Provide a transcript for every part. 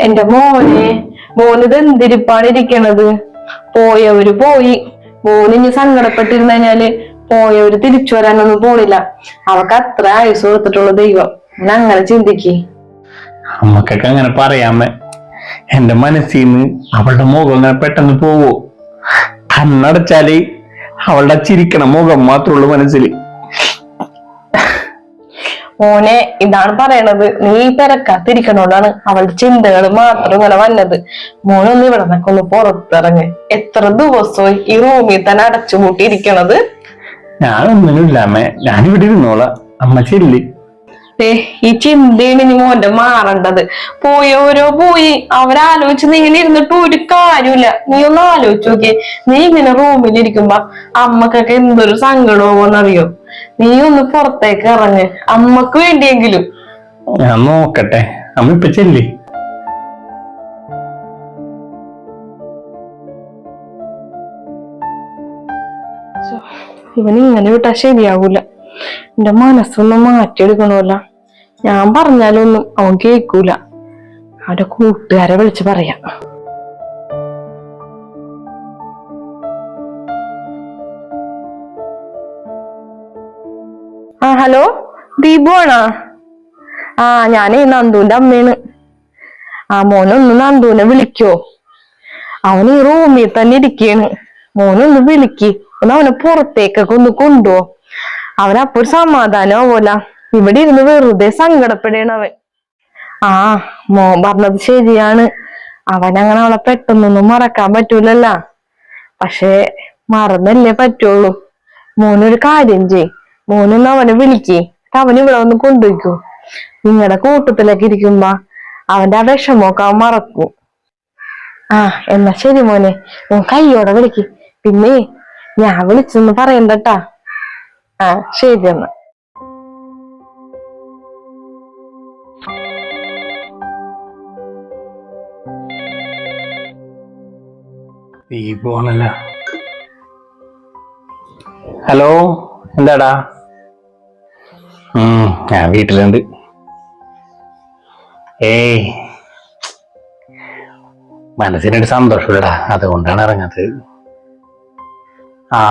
എന്റെ മോനെ മോനിത് എന്തിരിപ്പാണ് ഇരിക്കണത്? പോയവര് പോയി. മോന് ഇനി സങ്കടപ്പെട്ടിരുന്നു കഴിഞ്ഞാൽ പോയവര് തിരിച്ചു വരാനൊന്നും പോണില്ല. അവക്ക് അത്ര ആയുസ് കൊടുത്തിട്ടുള്ള ദൈവം. ഞാൻ അങ്ങനെ ചിന്തിക്കേ. അമ്മക്കൊക്കെ അങ്ങനെ പറയാമേ. എന്റെ മനസ്സിൽ നിന്ന് അവളുടെ മുഖം അങ്ങനെ പെട്ടെന്ന് പോവോ. കണ്ണടച്ചാൽ അവളുടെ ചിരിക്കണ മുഖം മാത്രമുള്ള മനസ്സിൽ മോനെ ഇതാണ് പറയണത്. നീ തിരക്കാത്തിരിക്കണോണ്ടാണ് അവളുടെ ചിന്തകൾ മാത്രം ഇങ്ങനെ വന്നത്. മോനൊന്ന് ഇവിടെ നിന്നൊക്കെ ഒന്ന് പുറത്തിറങ്ങ്. എത്ര ദിവസവും ഈ റൂമിൽ തന്നെ അടച്ചുപൂട്ടിയിരിക്കണത്? ഇരിക്കണത് ഇല്ല അമ്മേ. ഞാനിവിടെ ഇരുന്നോളാം. അമ്മ ചെല്ലി ഈ ചിന്തയാണ് ഇനി മോന്റെ മാറേണ്ടത് പോയോരോ പോയി. അവരാലോചിച്ച് നീ ഇങ്ങനെ ഇരുന്നിട്ട് ഒരു കാര്യമില്ല നീ ഒന്ന് ആലോചിച്ച് നോക്കിയേ. നീ ഇങ്ങനെ റൂമിൽ ഇരിക്കുമ്പോ അമ്മക്കൊക്കെ എന്തൊരു സങ്കടമാവോന്നറിയോ നീ ഒന്ന് പുറത്തേക്ക് ഇറങ്ങ്. അമ്മയ്ക്ക് വേണ്ടിയെങ്കിലും. ഞാൻ നോക്കട്ടെ. അമ്മ ഇപ്പൊ ചെല്ലി. ഇവൻ ഇങ്ങനെ വിട്ടാ ശരിയാവൂല. എന്റെ മനസ്സൊന്നും മാറ്റിയെടുക്കണമല്ല. ഞാൻ പറഞ്ഞാലൊന്നും അവൻ കേൾക്കൂല. അവന്റെ കൂട്ടുകാരെ വിളിച്ച് പറയാം. ആ ഹലോ? ദീപു ആണോ? ആ ഞാനേ നന്ദുവിന്റെ അമ്മയാണ്. ആ മോനൊന്ന് നന്ദുവിനെ വിളിക്കോ. അവൻ ഈ റൂമിൽ തന്നെ ഇരിക്കാണ് മോനൊന്ന് വിളിക്ക്. ഒന്ന് അവനെ പുറത്തേക്കൊക്കെ ഒന്ന് കൊണ്ടുപോ. അവനപ്പൊ ഒരു സമാധാനമാവൂല ഇവിടെ ഇരുന്ന് വെറുതെ സങ്കടപ്പെടേണവൻ ആ മോൻ പറഞ്ഞത് ശരിയാണ്. അവൻ അങ്ങനെ അവളെ പെട്ടെന്നൊന്നും മറക്കാൻ പറ്റൂലല്ല. പക്ഷേ മറന്നല്ലേ പറ്റുള്ളൂ. മോനൊരു കാര്യം ചെയ്. മോനൊന്ന് അവനെ വിളിക്കേ. അവൻ ഇവിടെ ഒന്ന് കൊണ്ടുപോയിക്കൂ. നിങ്ങളുടെ കൂട്ടത്തിലൊക്കെ ഇരിക്കുമ്പോ അവന്റെ ആ വിഷമമൊക്കെ അവൻ മറക്കും. ആ എന്നാ ശരി മോനെ. മോൻ കയ്യോടെ വിളിക്ക്. പിന്നെ ഞാൻ വിളിച്ചെന്ന് പറയണ്ടട്ടാ. ആ ശരി എന്നാ. ഈ പോണല്ല? ഹലോ എന്താടാ? ഞാൻ വീട്ടിലുണ്ട്. ഏയ് മനസ്സിനൊരു സന്തോഷമില്ലടാ. അതുകൊണ്ടാണ് ഇറങ്ങാത്തത് ആ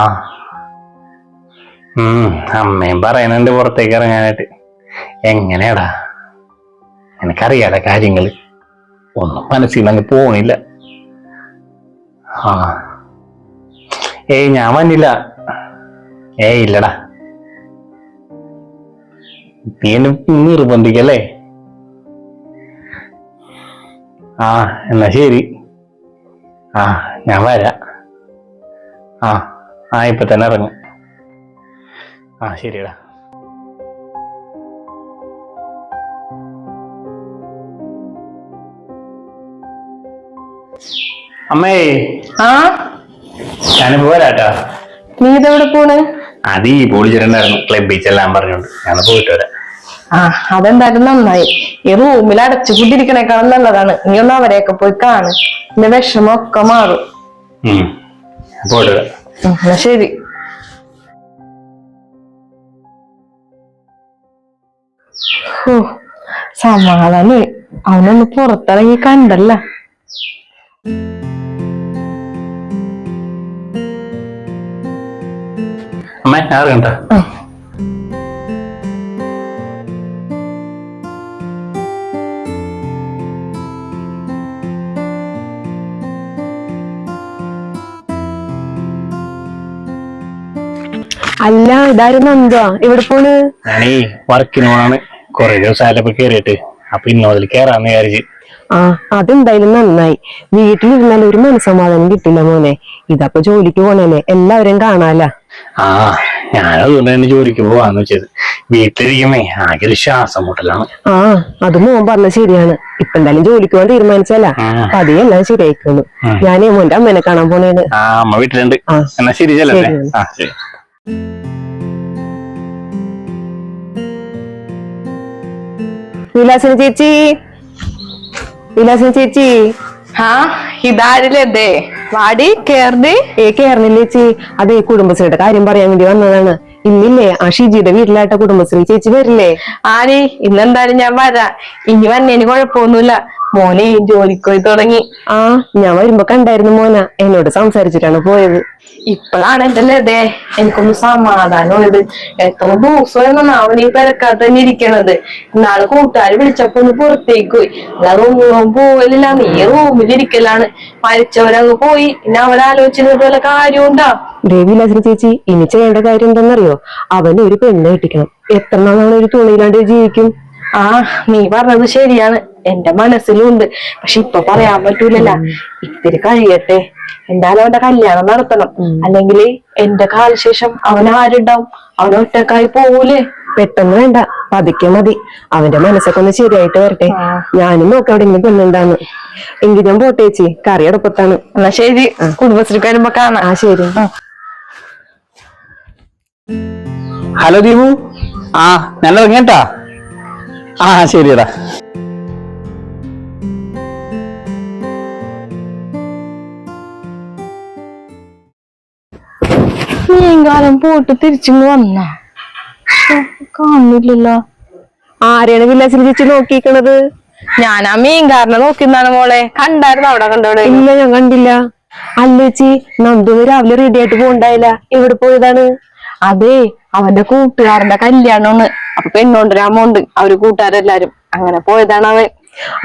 അമ്മയും പറയുന്നുണ്ട് പുറത്തേക്ക് ഇറങ്ങാനായിട്ട്. എങ്ങനെയാടാ? എനിക്കറിയാടാ കാര്യങ്ങൾ. ഒന്നും മനസ്സിൽ അങ്ങ് പോണില്ല. ആ. ഏയ് ഞാൻ വന്നില്ല. ഏയ് ഇല്ലടാ. നീ എന്നെ നിർബന്ധിക്കല്ലേ? ആ എന്നാ ശരി. ആ ഞാൻ വരാം. ആ ആ ഇപ്പൊ തന്നെ ഇറങ്ങും. ആ ശരിയടാ. അമ്മേ. ആ? ഞാൻ പോരാട്ടാ. നീ ഇതെവിടെ പോണ്? അത് ഈ പൊളിച്ചിട്ടുണ്ടായിരുന്നു ക്ലബിൽ ചെല്ലാൻ പറഞ്ഞോണ്ട് ഞാൻ പോയിട്ട് വരാം. ആ അതെന്തായാലും നന്നായി. ഈ റൂമിൽ അടച്ചു കൂട്ടിരിക്കണേക്കാളും നല്ലതാണ്. നീ ഒന്ന് അവരെയൊക്കെ പോയി കാണ്. എന്റെ വിഷമൊക്കെ മാറും. ഉം. ഞാൻ പോയിട്ട് വരാം. ഉം, എന്നാ ശരി. ഹോ, സമാധാനം അവനൊന്ന് പുറത്തിറങ്ങി കണ്ടല്ല. അമ്മ ആറ് കണ്ട അല്ല ഇതായിരുന്നു എന്തുവാ? ഇവിടെ പോണ്? ഞാനേ വർക്കിന് പോണാണ്. കൊറേ ദിവസം കേറിയിട്ട്. അപ്പൊ ഇന്നോതിൽ കേറാന്ന് വിചാരിച്ച്. ആ അതെന്തായാലും നന്നായി. വീട്ടിലിരുന്നാൽ ഒരു മനസ്സമാധാനം കിട്ടില്ല മോനെ. ഇതപ്പൊ ജോലിക്ക് പോണല്ലേ? എല്ലാവരും കാണാല? ആ ഞാൻ അതുകൊണ്ട് തന്നെ ജോലിക്ക് പോവാന്ന് വെച്ചത്. വീട്ടിലിരിക്കുമ്പേ ആകെ ഒരു ശ്വാസം മുട്ടലാണ്. ആ അത് മോൻ പറഞ്ഞ ശരിയാണ്. ഇപ്പൊ എന്തായാലും ജോലിക്ക് പോകാൻ തീരുമാനിച്ചല്ല അതേ എല്ലാം ശരിയായിക്കോളൂ. ഞാനേ മോന്റെ അമ്മേനെ കാണാൻ പോണേണ് ആ അമ്മ വീട്ടിലുണ്ട്. ആ. എന്നാ ശരി ചെല്ലട്ടെ. ശരി. ആ ശരി. വിലാസിനി ചേച്ചി. വിലാസിനി ചേച്ചി. ആ ഇതാരില്ലേ വാടി ഏ ചേച്ചി? അതെ കുടുംബശ്രീയുടെ കാര്യം പറയാൻ വേണ്ടി വന്നതാണ്. ഇന്നില്ലേ ആ ഷിജിയുടെ വീട്ടിലായിട്ട കുടുംബശ്രീ ചേച്ചി വരില്ലേ? ആരി? ഇന്നെന്തായാലും ഞാൻ വരാം. ഇനി വന്നേന് കുഴപ്പമൊന്നുമില്ല. മോനെ ജോലിക്ക് പോയി തുടങ്ങി. ആ. ഞാൻ വരുമ്പോ കണ്ടായിരുന്നു മോന എന്നോട് സംസാരിച്ചിട്ടാണ് പോയത്. ഇപ്പോഴാണ് എന്റെ ലതേ എനിക്കൊന്ന് സമാധാനമായത് എത്ര ദിവസമായിരുന്നു അവൻ ഈ പെരക്കാത്ത തന്നെ ഇരിക്കണത്. ഇന്നാൾ കൂട്ടുകാര് വിളിച്ചപ്പോ ഒന്ന് പുറത്തേക്ക് പോയി. അല്ലാതെ ഒന്നും പോവലില്ല നീ റൂമിലിരിക്കലാണ്. മരിച്ചവരങ്ങ് പോയി. പിന്നെ അവരാലോചിച്ചിരുന്നത് പോലെ കാര്യമുണ്ടാ ദേവിലാസിനി ചേച്ചി ഇനി ചെയ്യേണ്ട കാര്യം എന്താണെന്നറിയോ? അവന് ഒരു പെണ്ണ് കെട്ടിക്കണം. എത്ര നാളാണ് ഒരു തുണിയിലാണ്ട് ജീവിക്കും? ആ നീ പറഞ്ഞത് ശരിയാണ്. എന്റെ മനസ്സിലുണ്ട്. പക്ഷെ ഇപ്പൊ പറയാൻ പറ്റൂലല്ല. ഇത്തിരി കഴിയട്ടെ. എന്തായാലും അവന്റെ കല്യാണം നടത്തണം. അല്ലെങ്കിൽ എന്റെ കാലശേഷം അവൻ ആരുണ്ടാവും? അവൻ ഒറ്റക്കായി പോവൂലേ? പെട്ടെന്ന് വേണ്ട. പതുക്കെ മതി. അവന്റെ മനസ്സൊക്കെ ഒന്ന് ശരിയായിട്ട് വരട്ടെ. ഞാനും നോക്കാം ഇങ്ങനെ പെണ്ണുണ്ടാന്ന് എങ്കിൽ ഞാൻ പോട്ടെ ചേച്ചി. കറി അടുപ്പത്താണ്. എന്നാ ശരി. കുടുംബശ്രീക്ക് വരുമ്പോ കാണാം. ആ ശരി. ഹലോ ദീപു. ആ ഞാൻ ഇറങ്ങിട്ടാ ആ ശരിയടാ. മീൻകാലം പോയിട്ട് തിരിച്ചിങ് വന്ന. കാണുന്നില്ലല്ലോ. ആരെയാണ് വില്ലേജിൽ ചേച്ചി നോക്കിക്കണത് ഞാൻ ആ മീൻകാരനെ നോക്കിന്നാണ് മോളെ. കണ്ടായിരുന്നു അവിടെ കണ്ടോടെ ഇല്ല ഞാൻ കണ്ടില്ല. അല്ലേച്ചി നന്ദു രാവിലെ റെഡി ആയിട്ട് പോണ്ടായില്ല എവിടെ പോയതാണ്? അതെ അവന്റെ കൂട്ടുകാരന്റെ കല്യാണമാണ്. അപ്പൊ പെണ്ണോണ്ടരാമോണ്ട് അവർ കൂട്ടുകാരെല്ലാരും അങ്ങനെ പോയതാണ് അവൻ.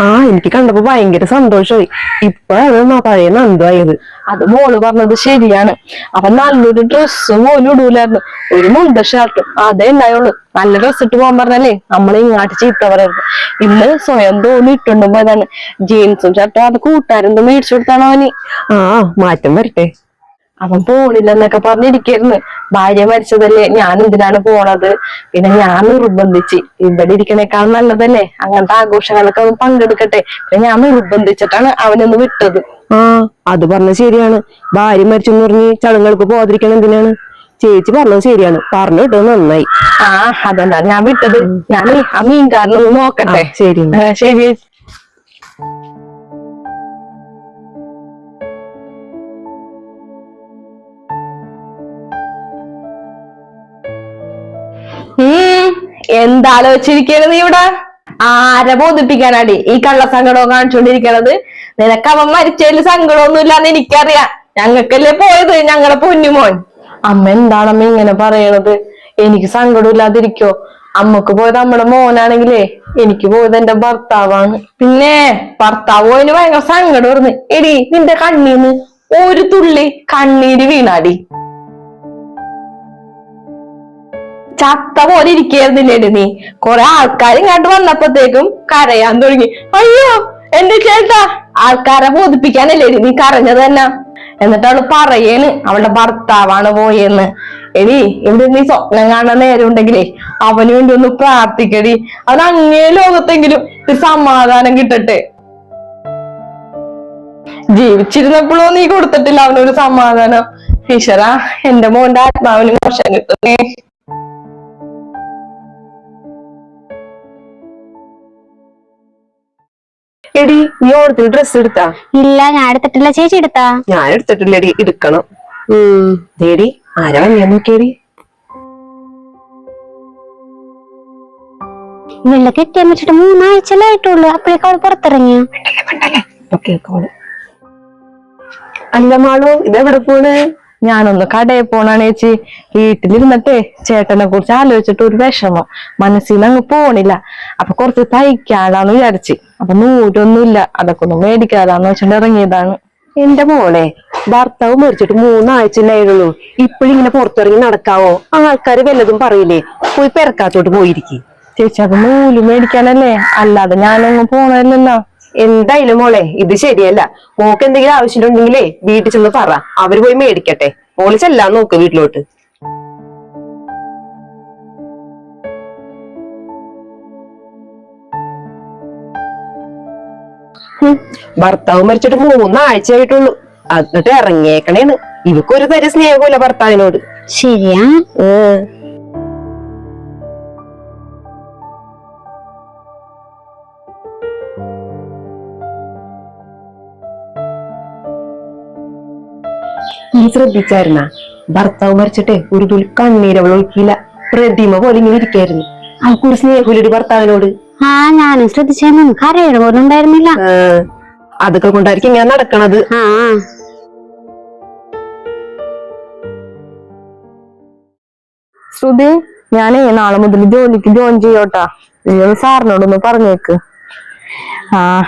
ആ എനിക്ക് കണ്ടപ്പോ ഭയങ്കര സന്തോഷമായി. ഇപ്പഴാണ് പഴയ നന്ദായത് അത് മോൾ പറഞ്ഞത് ശരിയാണ്. അവൻ നല്ലൊരു ഡ്രസ്സ് പോലും ഇടൂലായിരുന്നു. ഒരു മുണ്ട ഷർട്ടും അതേ ഉണ്ടായുള്ളൂ. നല്ല ഡ്രസ് ഇട്ട് പോകാൻ പറഞ്ഞല്ലേ? നമ്മളെ ഇങ്ങാട്ട് ചീത്ത പറയരുത്. ഇന്ന് സ്വയം തോന്നി ഇട്ടുണ്ടോ പോയതാണ്. ജീൻസും ഷർട്ടും അത് കൂട്ടുകാരെന്തോ മേടിച്ചു കൊടുത്താണ് അവന്. ആ മാറ്റം വരട്ടെ. അവൻ പോണില്ലെന്നൊക്കെ പറഞ്ഞിരിക്കായിരുന്നു. ഭാര്യ മരിച്ചതല്ലേ ഞാൻ എന്തിനാണ് പോണത്? പിന്നെ ഞാൻ നിർബന്ധിച്ച് ഇവിടെ ഇരിക്കണേക്കാൾ നല്ലതല്ലേ? അങ്ങനത്തെ ആഘോഷങ്ങളൊക്കെ അവൻ പങ്കെടുക്കട്ടെ. പിന്നെ ഞാൻ നിർബന്ധിച്ചിട്ടാണ് അവനൊന്ന് വിട്ടത്. ആ അത് പറഞ്ഞ ശരിയാണ്. ഭാര്യ മരിച്ചെന്ന് പറഞ്ഞ് ചടങ്ങുകൾക്ക് പോകാതിരിക്കണം എന്തിനാണ്? ചേച്ചി പറഞ്ഞത് ശരിയാണ്. പറഞ്ഞു വിട്ടത് നന്നായി. ആ അതെന്താ? ഞാൻ വിട്ടത്. ഞാൻ ആ മീൻകാരനൊന്ന് നോക്കട്ടെ. ശരി. ശരി. ഉം, എന്താലോചിച്ചിരിക്കണത് നീ ഇവിടെ? ആരെ ബോധിപ്പിക്കാനാടി? ഈ കള്ള സങ്കടവും കാണിച്ചുകൊണ്ടിരിക്കണത് നിനക്ക് അവൻ മരിച്ചതിൽ സങ്കടമൊന്നും ഇല്ലാന്ന് എനിക്കറിയാം. ഞങ്ങൾക്കല്ലേ പോയത്? ഞങ്ങളുടെ പൊന്നുമോൻ. അമ്മ എന്താണമ്മ ഇങ്ങനെ പറയണത്? എനിക്ക് സങ്കടമില്ലാതിരിക്കോ. അമ്മയ്ക്ക് പോയത് നമ്മുടെ മോനാണെങ്കിലേ. എനിക്ക് പോയത് എന്റെ ഭർത്താവാണ്. പിന്നെ ഭർത്താവ് പോയതിന് ഭയങ്കര സങ്കടം എടി നിന്റെ കണ്ണീന്ന് ഒരു തുള്ളി കണ്ണീര് വീണാടി. ചത്ത പോലെ ഇരിക്കായിരുന്നില്ലേടി നീ? കൊറേ ആൾക്കാർ ഇങ്ങോട്ട് വന്നപ്പോഴത്തേക്കും കരയാൻ തുടങ്ങി. അയ്യോ എന്റെ ചേട്ടാ ആൾക്കാരെ ബോധിപ്പിക്കാനല്ലേ നീ കരഞ്ഞത് തന്നെ? എന്നിട്ട് അവൾ പറയേന് അവളുടെ ഭർത്താവാണ് പോയെന്ന്. എടി ഇവിടെ നീ സ്വപ്നം കാണാൻ നേരം ഉണ്ടെങ്കിലേ അവന് വേണ്ടി ഒന്ന് പ്രാർത്ഥിക്കടി. അവൻ അങ്ങേ ലോകത്തെങ്കിലും ഒരു സമാധാനം കിട്ടട്ടെ. ജീവിച്ചിരുന്നപ്പോഴോ നീ കൊടുത്തിട്ടില്ല അവനൊരു സമാധാനം? ഈശ്വര എന്റെ മോന്റെ ആത്മാവിന് മോശം കിട്ടുന്നേ. എടി നീ ഓണത്തിന് ഡ്രസ് എടുത്താ? ഇല്ല ഞാൻ എടുത്തിട്ടില്ല. ചേച്ചി എടുത്താ? ഞാൻ എടുത്തിട്ടില്ല എടി എടുക്കണം ദേടി ആരാ ഞാൻ നോക്കിയടി? വെള്ള കെട്ടിയാൻ വെച്ചിട്ട് മൂന്നാഴ്ചയല്ലേ ആയിട്ടുള്ളൂ അപ്പോഴേക്കും അവൾ പുറത്തിറങ്ങിയ? ഓക്കെ അല്ല മാളു ഇതെവിടെ പോണ്? ഞാനൊന്ന് കടയിൽ പോണാണ് ചേച്ചി. വീട്ടിലിരുന്നിട്ടേ ചേട്ടനെ കുറിച്ച് ആലോചിച്ചിട്ട് ഒരു വിഷമം. മനസ്സിൽ നിന്ന് അങ്ങ് പോണില്ല. അപ്പൊ കുറച്ച് തയ്ക്കാലാന്ന് വിചാരിച്ച്. അപ്പൊ നൂരൊന്നുമില്ല അതൊക്കെ ഒന്ന് മേടിക്കാതാന്ന് വെച്ചിട്ട് ഇറങ്ങിയതാണ്. എന്റെ മോളെ ഭർത്താവ് മരിച്ചിട്ട് മൂന്നാഴ്ചയിലായുള്ളൂ ഇപ്പോഴിങ്ങനെ പുറത്തിറങ്ങി നടക്കാവോ? ആൾക്കാര് വല്ലതും പറയില്ലേ? പോയി പെരക്കാത്തോട്ട് പോയിരിക്കും. ചേച്ചി അത് നൂൽ മേടിക്കാനല്ലേ? അല്ലാതെ ഞാനൊന്നും പോണല്ലോ എന്തായാലും മോളെ ഇത് ശരിയല്ല. മോക്ക് എന്തെങ്കിലും ആവശ്യമുണ്ടെങ്കിലേ വീട്ടിൽ ചെന്ന് പറ. അവർ പോയി മേടിക്കട്ടെ. മോൾ ചെല്ലാൻ നോക്ക് വീട്ടിലോട്ട്. ഭർത്താവ് മരിച്ചിട്ട് മൂന്നാഴ്ച ആയിട്ടുള്ളു എന്നിട്ട് ഇറങ്ങിയേക്കണേന്ന്. ഇവക്കൊരു തര സ്നേഹമില്ല ഭർത്താവിനോട്. ശരിയാ? ഏഹ് നീ ശ്രദ്ധിച്ചായിരുന്ന? ഭർത്താവ് മരിച്ചിട്ടെ ഒരു തുൽ കണ്ണീര് അവൾ ഒഴുക്കിയില്ല. പ്രതിമ പോലെ ഇങ്ങനെ ഇരിക്കായിരുന്നു. അവൾക്കൊരു സ്നേഹമില്ലൊരു ഭർത്താവിനോട്. ആ ഞാനും ശ്രദ്ധിച്ചു കരയുടെ പോലും ഉണ്ടായിരുന്നില്ല. ആ, അതൊക്കെ കൊണ്ടായിരിക്കും ഇങ്ങനെ നടക്കണത്. ആ. ശ്രുതി ഞാനേ നാളെ മുതൽ ജോലിക്ക് ജോയിൻ ചെയ്യോട്ടാ. നീ ഒന്ന് സാറിനോടൊന്ന് പറഞ്ഞേക്ക്. ആ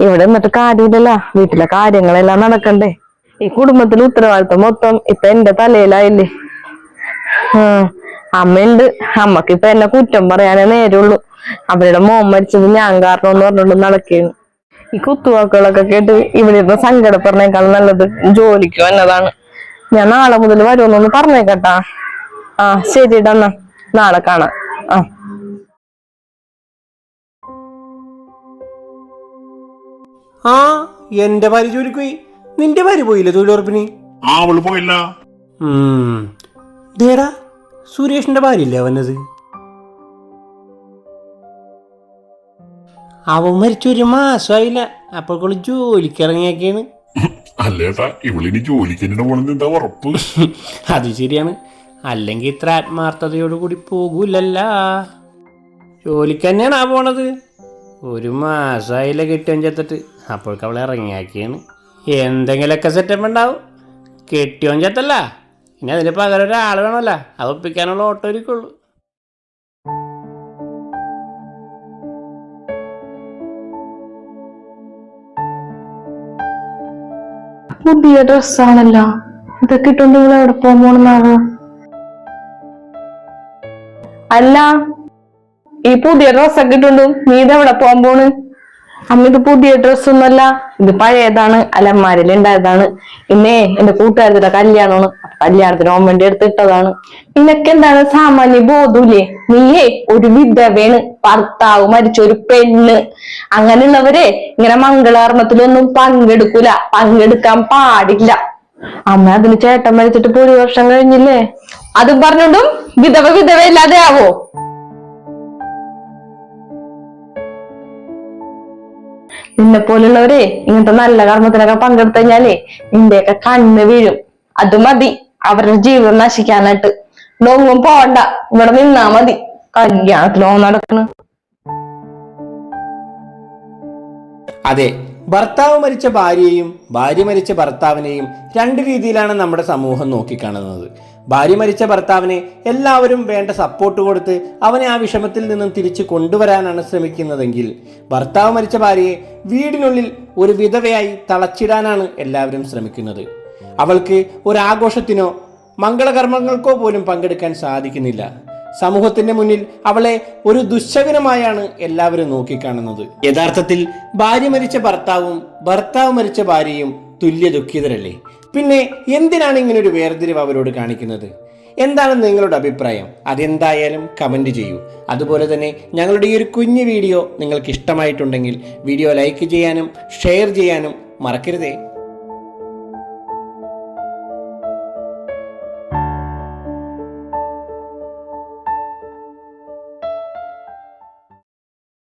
ഇവിടെ നിന്നിട്ട് കാര്യമില്ലല്ലോ. വീട്ടിലെ കാര്യങ്ങളെല്ലാം നടക്കണ്ടേ. ഈ കുടുംബത്തിൽ ഉത്തരവാദിത്തം മൊത്തം ഇപ്പൊ എന്റെ തലയിലായില്ലേ? അമ്മയുണ്ട്. അമ്മയ്ക്ക് ഇപ്പൊ എന്നെ കുറ്റം പറയാനേ നേരുള്ളൂ അവരുടെ മോൻ മരിച്ചത് ഞാൻ കാരണം എന്ന് പറഞ്ഞുകൊണ്ട് നടക്കുകയാണ് ഈ കുത്തുവാക്കുകളൊക്കെ കേട്ട് ഇവിടെ ഇരുന്ന് സങ്കടപ്പെടുന്നേക്കാൾ നല്ലത് ജോലിക്കോ എന്നതാണ് ഞാൻ നാളെ മുതൽ വരുമെന്നൊന്ന് പറഞ്ഞേക്കട്ടാ. ആ ശരിടാ നാളെ കാണാം. ആ. ആ എന്റെ ഭാര്യ നിന്റെ ഭാര്യ പോയില്ലേ തൊഴിലുറപ്പിന്? ആ അവൾ പോയില്ല. സുരേഷിന്റെ ദേടാ സുരേഷിന്റെ ഭാര്യയല്ലേ വന്നത് അവൻ മരിച്ചൊരു മാസമായില്ല. അപ്പോഴേക്കുള്ള ജോലിക്ക് ഇറങ്ങിയൊക്കെയാണ് അല്ലേട്ടാ ഇവളിനി ജോലിക്ക് തന്നെ പോണെന്ന് എന്താ ഉറപ്പ്? അത് ശരിയാണ്. അല്ലെങ്കിൽ ഇത്ര ആത്മാർത്ഥതയോടുകൂടി പോകൂലല്ല. ജോലിക്ക് തന്നെയാണ് ആ പോണത്. ഒരു മാസമായില്ല കിട്ടുകയും ചെത്തിട്ട്. അപ്പോഴേക്ക് അവളെ ഇറങ്ങിയാക്കിയാണ് എന്തെങ്കിലുമൊക്കെ സെറ്റപ്പ് ഉണ്ടാവും. കെട്ടിയോൻ ചത്തല്ല. ഇനി അതിന് പകരം ഒരാൾ വേണമല്ല. അത് ഒപ്പിക്കാനുള്ള ഓട്ടോ ഇരിക്കുള്ളൂ പുതിയ ഡ്രസ്സാണല്ലോ ഇതൊക്കെ ഇട്ടുകൊണ്ട് എവിടെ അല്ല ഈ പുതിയ ഡ്രസ്സൊക്കെ ഇട്ടുണ്ടും നീ ഇതെവിടെ പോകാൻ പോണ്? അമ്മ ഇത് പുതിയ ഡ്രസ്സൊന്നുമല്ല ഇത് പഴയതാണ് അലമാരിൽ ഉണ്ടായതാണ്. ഇന്നേ എന്റെ കൂട്ടുകാരുടെ കല്യാണമാണ് കല്യാണത്തിന് ഓൻ വേണ്ടി എടുത്തിട്ടതാണ് നിനക്ക് എന്താണ് സാമാന്യ ബോധൂലേ നീയേ ഒരു വിധവേണ് ഭർത്താവ് മരിച്ച ഒരു പെണ്ണ്. അങ്ങനെയുള്ളവരെ ഇങ്ങനെ മംഗളാർമ്മത്തിലൊന്നും പങ്കെടുക്കൂല പങ്കെടുക്കാൻ പാടില്ല. അമ്മ അതിന് ചേട്ടൻ മരിച്ചിട്ട് ഇപ്പൊ ഒരു വർഷം കഴിഞ്ഞില്ലേ? അതും പറഞ്ഞോണ്ടും വിധവ വിധവ ഇല്ലാതെ ആവോ നിന്നെ പോലുള്ളവരെ ഇങ്ങനത്തെ നല്ല കർമ്മത്തിനൊക്കെ പങ്കെടുത്തു കഴിഞ്ഞാലേ നിന്റെയൊക്കെ കണ്ണ് വീഴും. അത് മതി. അവരുടെ ജീവിതം നശിക്കാനായിട്ട്. ലോങ്ങും പോണ്ട. ഇവിടെ നിന്നാ മതി. കല്യാണത്തിലോ നടക്കണ്. അതെ. ഭർത്താവ് മരിച്ച ഭാര്യയെയും ഭാര്യ മരിച്ച ഭർത്താവിനെയും രണ്ട് രീതിയിലാണ് നമ്മുടെ സമൂഹം നോക്കിക്കാണുന്നത്. ഭാര്യ മരിച്ച ഭർത്താവിനെ എല്ലാവരും വേണ്ട സപ്പോർട്ട് കൊടുത്ത് അവനെ ആ വിഷമത്തിൽ നിന്നും തിരിച്ചു കൊണ്ടുവരാനാണ് ശ്രമിക്കുന്നതെങ്കിൽ ഭർത്താവ് മരിച്ച ഭാര്യയെ വീടിനുള്ളിൽ ഒരു വിധവയായി തളച്ചിടാനാണ് എല്ലാവരും ശ്രമിക്കുന്നത്. അവൾക്ക് ഒരാഘോഷത്തിനോ മംഗളകർമ്മങ്ങൾക്കോ പോലും പങ്കെടുക്കാൻ സാധിക്കുന്നില്ല. സമൂഹത്തിന്റെ മുന്നിൽ അവളെ ഒരു ദുശ്ശകനമായാണ് എല്ലാവരും നോക്കിക്കാണുന്നത്. യഥാർത്ഥത്തിൽ ഭാര്യ മരിച്ച ഭർത്താവും ഭർത്താവ് മരിച്ച ഭാര്യയും തുല്യ ദുഃഖിതരല്ലേ പിന്നെ എന്തിനാണ് ഇങ്ങനെ ഒരു വേർതിരിവ് അവരോട് കാണിക്കുന്നത്? എന്താണ് നിങ്ങളുടെ അഭിപ്രായം? അതെന്തായാലും കമന്റ് ചെയ്യൂ. അതുപോലെ തന്നെ ഞങ്ങളുടെ ഈ ഒരു കുഞ്ഞു വീഡിയോ നിങ്ങൾക്ക് ഇഷ്ടമായിട്ടുണ്ടെങ്കിൽ വീഡിയോ ലൈക്ക് ചെയ്യാനും ഷെയർ ചെയ്യാനും മറക്കരുതേ.